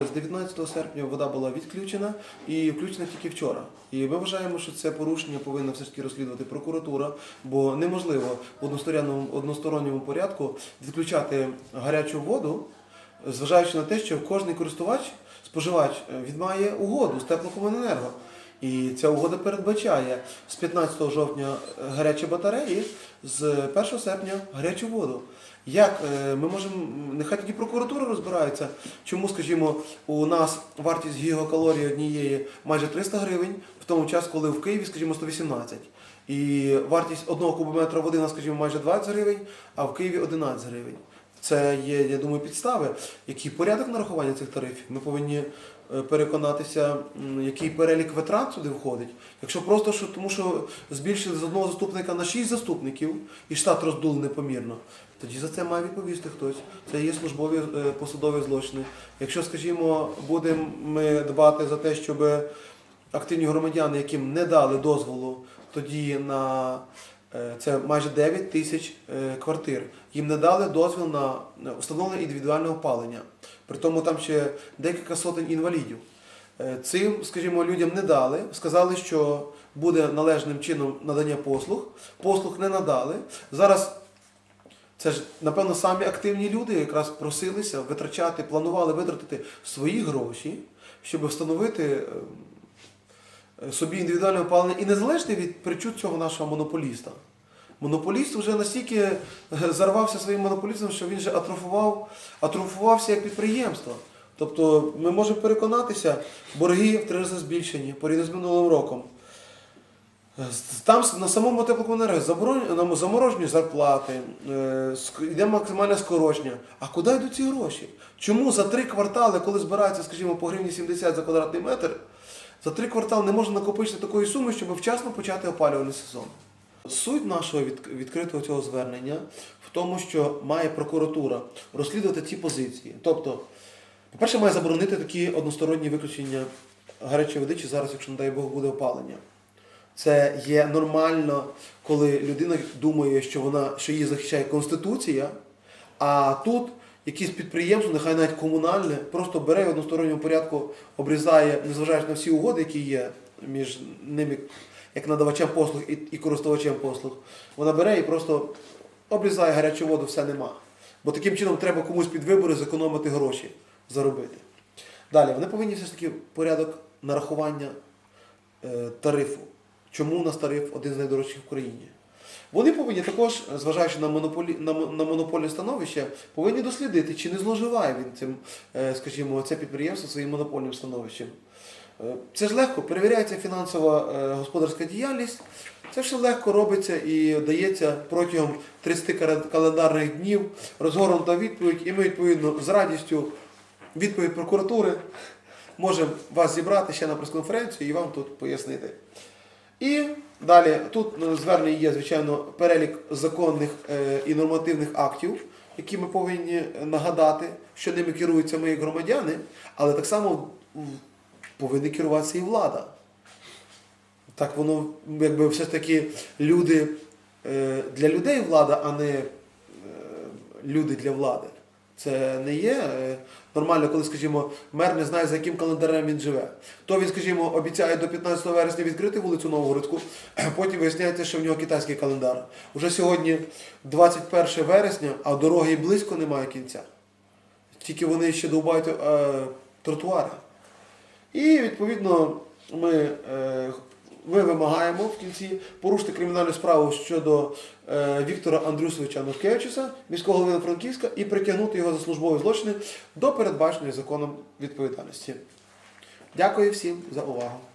З 19 серпня вода була відключена і включена тільки вчора. І ми вважаємо, що це порушення повинна все ж таки розслідувати прокуратура, бо неможливо в односторонньому, порядку відключати гарячу воду, зважаючи на те, що кожен користувач, споживач відмає він має угоду з теплокомуненерго. І ця угода передбачає з 15 жовтня е, гарячі батареї, з 1 серпня гарячу воду. Як е, ми можемо, нехай тоді прокуратура розбирається, чому, скажімо, у нас вартість гігакалорії однієї майже 300 гривень, в тому час, коли в Києві, скажімо, 118. І вартість одного кубометра води, скажімо, майже 20 гривень, а в Києві 11 гривень. Це є, я думаю, підстави. Який порядок нарахування цих тарифів? Ми повинні переконатися, який перелік витрат сюди входить. Якщо просто що, тому що збільшили з одного заступника на 6 заступників і штат роздули непомірно, тоді за це має відповісти хтось. Це є службові е, посадові злочини. Якщо, скажімо, будемо ми дбати за те, щоб активні громадяни, яким не дали дозволу тоді на е, це майже 9 тисяч е, квартир. Їм не дали дозвіл на встановлення індивідуального опалення. При тому там ще декілька сотень інвалідів. Е, Цим, скажімо, людям не дали, сказали, що буде належним чином надання послуг. Послуг не надали. Зараз це ж, напевно, самі активні люди якраз просилися витрачати, планували витратити свої гроші, щоб встановити е, е, собі індивідуальне опалення і не залежати від причуд цього нашого монополіста. Монополіст вже настільки е, зарвався своїм монополістом, що він вже атрофував, атрофувався як підприємство. Тобто ми можемо переконатися, борги в три рази збільшені порівняно з минулим роком. Там на самому теплокомуненерго заборонено заморожені зарплати, е, йде максимальне скорочення. А куди йдуть ці гроші? Чому за три квартали, коли збирається, скажімо, по гривні 70 за квадратний метр, за три квартали не можна накопичити такої суми, щоб вчасно почати опалювальний сезон? Суть нашого відкритого цього звернення в тому, що має прокуратура розслідувати ці позиції. Тобто, по-перше, має заборонити такі односторонні виключення гарячої води, чи зараз, якщо не дай Бог, буде опалення. Це є нормально, коли людина думає, що вона що її захищає Конституція, а тут якесь підприємство, нехай навіть комунальне, просто бере в односторонньому порядку обрізає, незважаючи на всі угоди, які є між ними, як надавачем послуг і, і користувачем послуг. Вона бере і просто обрізає гарячу воду, все нема. Бо таким чином треба комусь під вибори зекономити гроші, заробити. Далі, вони повинні все ж таки порядок нарахування е, тарифу. Чому у нас тариф один з найдорожчих в країні? Вони повинні також, зважаючи на, монополі, на, на монопольне становище, повинні дослідити, чи не зловживає він цим, е, скажімо, це підприємство своїм монопольним становищем. Е, Це ж легко, перевіряється фінансова е, господарська діяльність. Це все легко робиться і дається протягом 30 календарних днів розгорнута відповідь, і ми відповідно з радістю відповідь прокуратури можемо вас зібрати ще на прес-конференцію і вам тут пояснити. І далі тут на зверненні є, звичайно, перелік законних е, і нормативних актів, які ми повинні нагадати, що ними керуються ми як громадяни, але так само повинна керуватися і влада. Так воно, якби все ж таки люди е, для людей влада, а не е, люди для влади. Це не є е, нормально, коли, скажімо, мер не знає, за яким календарем він живе. То він, скажімо, обіцяє до 15 вересня відкрити вулицю Новгородську, потім виясняється, що в нього китайський календар. Уже сьогодні 21 вересня, а дороги і близько немає кінця. Тільки вони ще довбають е, тротуари. І відповідно ми, е, ми вимагаємо в кінці порушити кримінальну справу щодо е, Віктора Андрюсовича Нуткевичуса, міського голови Франківська, і притягнути його за службові злочини до передбаченої законом відповідальності. Дякую всім за увагу.